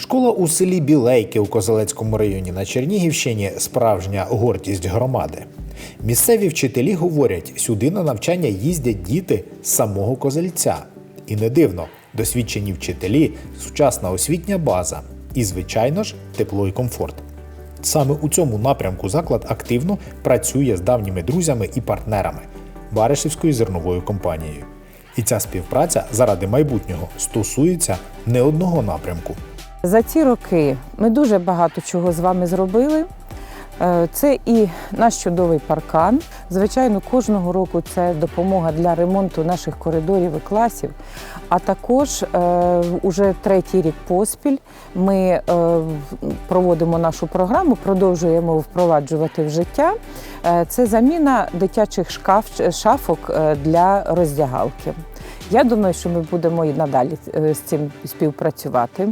Школа у селі Білейки у Козелецькому районі на Чернігівщині справжня гордість громади. Місцеві вчителі говорять, сюди на навчання їздять діти з самого Козельця. І не дивно, досвідчені вчителі, сучасна освітня база і, звичайно ж, тепло і комфорт. Саме у цьому напрямку заклад активно працює з давніми друзями і партнерами Баришівською зерновою компанією. І ця співпраця заради майбутнього стосується не одного напрямку. За ці роки ми дуже багато чого з вами зробили. Е, Це і наш чудовий паркан. Звичайно, кожного року це допомога для ремонту наших коридорів і класів. А також е, уже третій рік поспіль ми е, проводимо нашу програму, продовжуємо впроваджувати в життя. Це заміна дитячих шкаф, шафок для роздягалки. Я думаю, що ми будемо і надалі з цим співпрацювати.